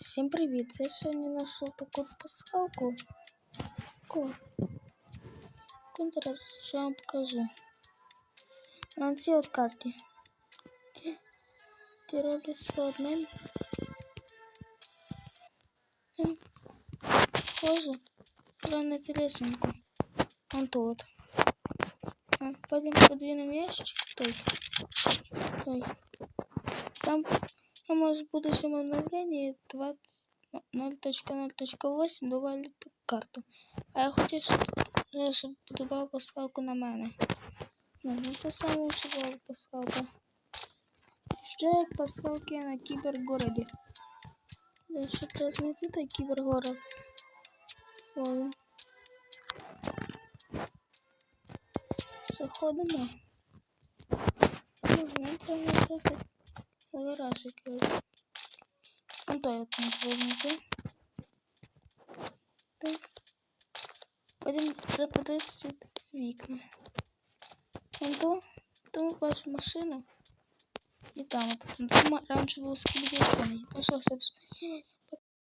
Всім привіт! Я сьогодні знайшов таку посилку. Таку. Контрас, що я вам покажу. На цій от карті. Ти, ти роблюсь по одним. Ем, Схоже, хранити лесенку. Он тут. А, Пойдем подвинем ящик. Той. Той. Там а может в будущем обновлении 20 0.0.8 добавить карту. А я хотів, щоб- щоб додав посилку на мене. Ну, ну це саме лучше була посилка. Ще як посилки на кібергороді. Я ще треба знайти той кібергород. Ой. Заходимо. гараж якийсь. Ну той от не треба знайти. Так. Потім треба подивитися вікна. Вон то, то ми бачимо машину. І там, от, там раніше був скільки Ну що, все, спасибо.